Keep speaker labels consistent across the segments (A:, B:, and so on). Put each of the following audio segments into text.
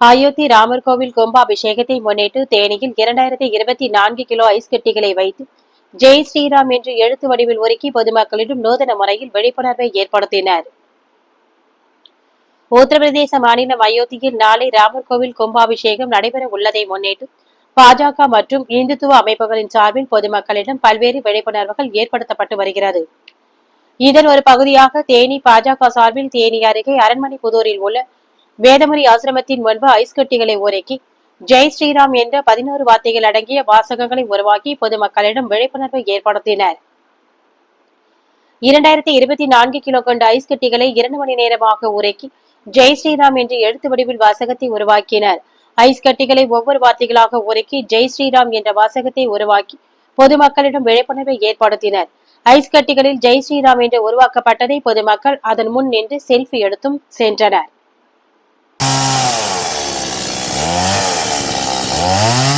A: அயோத்தி ராமர் கோவில் கும்பாபிஷேகத்தை முன்னிட்டு தேனியில் இரண்டாயிரத்தி இருபத்தி நான்கு கிலோ ஐஸ் கட்டிகளை வைத்து ஜெய் ஸ்ரீராம் என்று எழுத்து வடிவில் ஒருக்கி பொதுமக்களிடம் நூதன முறையில் விழிப்புணர்வை ஏற்படுத்தினர். உத்தரப்பிரதேச மாநிலம் அயோத்தியில் நாளை ராமர் கோவில் கும்பாபிஷேகம் நடைபெற உள்ளதை முன்னிட்டு பாஜக மற்றும் இந்துத்துவ அமைப்புகளின் சார்பில் பொதுமக்களிடம் பல்வேறு விழிப்புணர்வுகள் ஏற்படுத்தப்பட்டு வருகிறது. இதன் ஒரு பகுதியாக தேனி பாஜக சார்பில் தேனி அருகே அரண்மனை புதூரில் உள்ள வேதமுரி ஆசிரமத்தின் முன்பு ஐஸ்கட்டிகளை உருக்கி ஜெய் ஸ்ரீராம் என்ற பதினோரு வார்த்தைகள் அடங்கிய வாசகங்களை உருவாக்கி பொதுமக்களிடம் விழிப்புணர்வை ஏற்படுத்தினர். இரண்டாயிரத்தி இருபத்தி நான்கு கிலோ கொண்ட ஐஸ் கட்டிகளை இரண்டு மணி நேரமாக உருக்கி ஜெய் ஸ்ரீராம் என்று எழுத்து வடிவில் வாசகத்தை உருவாக்கினர். ஐஸ் கட்டிகளை ஒவ்வொரு வார்த்தைகளாக உருக்கி ஜெய் ஸ்ரீராம் என்ற வாசகத்தை உருவாக்கி பொதுமக்களிடம் விழிப்புணர்வை ஏற்படுத்தினர். ஐஸ் கட்டிகளில் ஜெய் ஸ்ரீராம் என்று உருவாக்கப்பட்டதை பொதுமக்கள் அதன் முன் நின்று செல்ஃபி எடுத்தும் சென்றனர்.
B: Música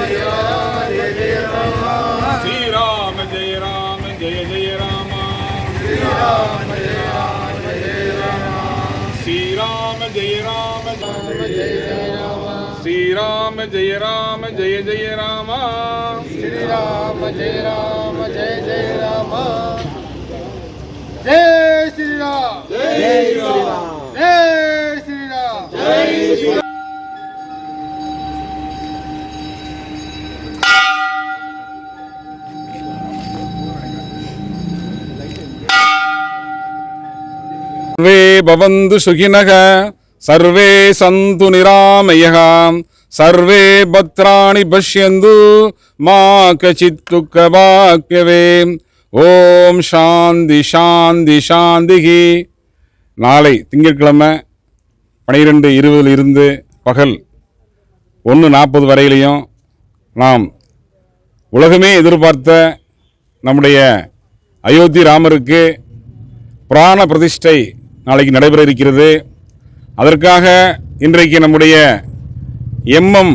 B: राम जय राम जय जय राम।
C: श्री राम जय राम जय जय राम। जय श्री राम। जय श्री राम। जय श्री राम। जय श्री
B: सर्वे भवन्तु सुखिनः சர்வே சந்து நிராமயாம் சர்வே பத்ராணி பஷ்யந்து மா கச்சித் துக்கபாக்கியவே ஓம் சாந்தி சாந்தி சாந்திகி. நாளை திங்கட்கிழமை பனிரெண்டு இருபதில் இருந்து பகல் ஒன்று நாற்பது வரையிலையும் நாம் உலகமே எதிர்பார்த்த நம்முடைய அயோத்தி ராமருக்கு புராண பிரதிஷ்டை நாளைக்கு நடைபெற இருக்கிறது. அதற்காக இன்றைக்கு நம்முடைய எம்எம்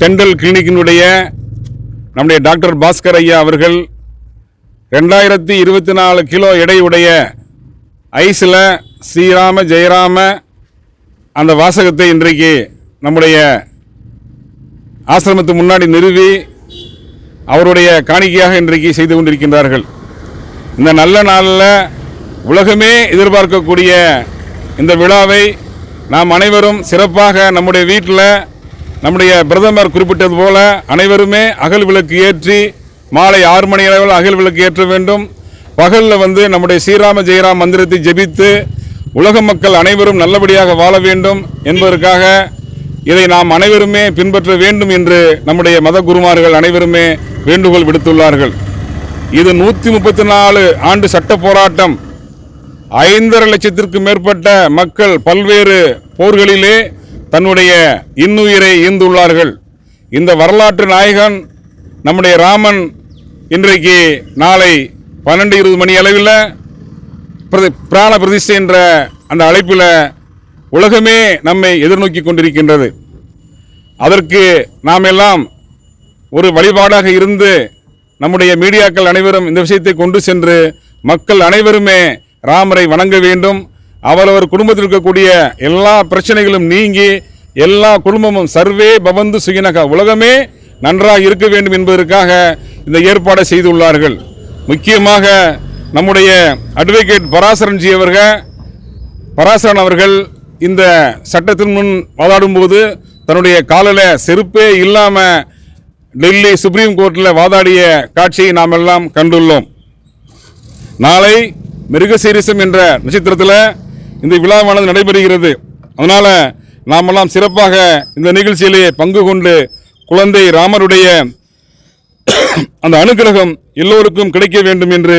B: டெண்டல் கிளினிக்கினுடைய நம்முடைய டாக்டர் பாஸ்கர் ஐயா அவர்கள் ரெண்டாயிரத்தி இருபத்தி நாலு கிலோ எடையுடைய ஐஸில் ஸ்ரீராம ஜெயராம அந்த வாசகத்தை இன்றைக்கு நம்முடைய ஆசிரமத்து முன்னாடி நிறுவி அவருடைய காணிக்கையாக இன்றைக்கு செய்து கொண்டிருக்கின்றார்கள். இந்த நல்ல நாளில் உலகமே எதிர்பார்க்கக்கூடிய இந்த விழாவை நாம் அனைவரும் சிறப்பாக நம்முடைய வீட்டில் நம்முடைய பிரதமர் குறிப்பிட்டது போல அனைவருமே அகல் விளக்கு ஏற்றி மாலை ஆறு மணி அளவில் அகல் விளக்கு ஏற்ற வேண்டும். பகலில் வந்து நம்முடைய ஸ்ரீராம ஜெயராம் மந்திரத்தை ஜெபித்து உலக மக்கள் அனைவரும் நல்லபடியாக வாழ வேண்டும் என்பதற்காக இதை நாம் அனைவருமே பின்பற்ற வேண்டும் என்று நம்முடைய மத குருமார்கள் அனைவருமே வேண்டுகோள் விடுத்துள்ளார்கள். இது நூற்றி முப்பத்தி நாலு ஆண்டு சட்ட போராட்டம். ஐந்தரை லட்சத்திற்கும் மேற்பட்ட மக்கள் பல்வேறு போர்களிலே தன்னுடைய இன்னுயிரை ஈந்துள்ளார்கள். இந்த வரலாற்று நாயகன் நம்முடைய ராமன் இன்றைக்கு நாளை பன்னெண்டு இருபது மணி அளவில் பிரதி பிராண பிரதிஷ்டை என்ற அந்த அழைப்பில் உலகமே நம்மை எதிர்நோக்கி கொண்டிருக்கின்றது. அதற்கு நாம் எல்லாம் ஒரு வழிபாடாக இருந்து நம்முடைய மீடியாக்கள் அனைவரும் இந்த விஷயத்தை கொண்டு சென்று மக்கள் அனைவருமே ராமரை வணங்க வேண்டும். அவரவர் குடும்பத்தில் இருக்கக்கூடிய எல்லா பிரச்சனைகளும் நீங்கி எல்லா குடும்பமும் சர்வே பவந்து சுகினக உலகமே நன்றாக இருக்க வேண்டும் என்பதற்காக இந்த ஏற்பாடை செய்துள்ளார்கள். முக்கியமாக நம்முடைய அட்வொகேட் பராசரன்ஜி அவர்கள் பராசரன் அவர்கள் இந்த சட்டத்தின் முன் வாதாடும்போது தன்னுடைய காலில் செருப்பே இல்லாமல் டெல்லி சுப்ரீம் கோர்ட்டில் வாதாடிய காட்சியை நாம் எல்லாம் கண்டுள்ளோம். நாளை மிருகசீரிசம் என்ற நட்சத்திரத்தில் இந்த விழாவானது நடைபெறுகிறது. அதனால் நாமெல்லாம் சிறப்பாக இந்த நிகழ்ச்சியிலே பங்கு கொண்டு குழந்தை ராமருடைய அந்த அனுகிரகம் எல்லோருக்கும் கிடைக்க வேண்டும் என்று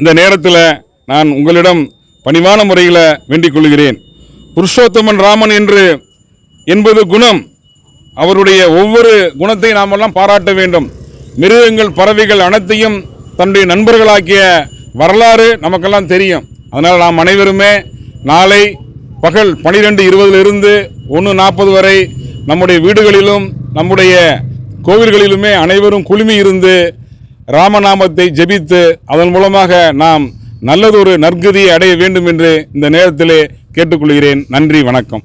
B: இந்த நேரத்தில் நான் உங்களிடம் பணிவான முறையில் வேண்டிக் கொள்கிறேன். புருஷோத்தமன் ராமன் என்று என்பது குணம். அவருடைய ஒவ்வொரு குணத்தை நாமெல்லாம் பாராட்ட வேண்டும். மிருகங்கள் பறவைகள் அனைத்தையும் தன்னுடைய நண்பர்களாக்கிய வரலாறு நமக்கெல்லாம் தெரியும். அதனால் நாம் அனைவருமே நாளை பகல் பனிரெண்டு இருபதிலிருந்து ஒன்று நாற்பது வரை நம்முடைய வீடுகளிலும் நம்முடைய கோவில்களிலுமே அனைவரும் குழுமி இருந்து ராமநாமத்தை ஜெபித்து அதன் மூலமாக நாம் நல்லதொரு நற்கதியை அடைய வேண்டும் என்று இந்த நேரத்திலே கேட்டுக்கொள்கிறேன். நன்றி வணக்கம்.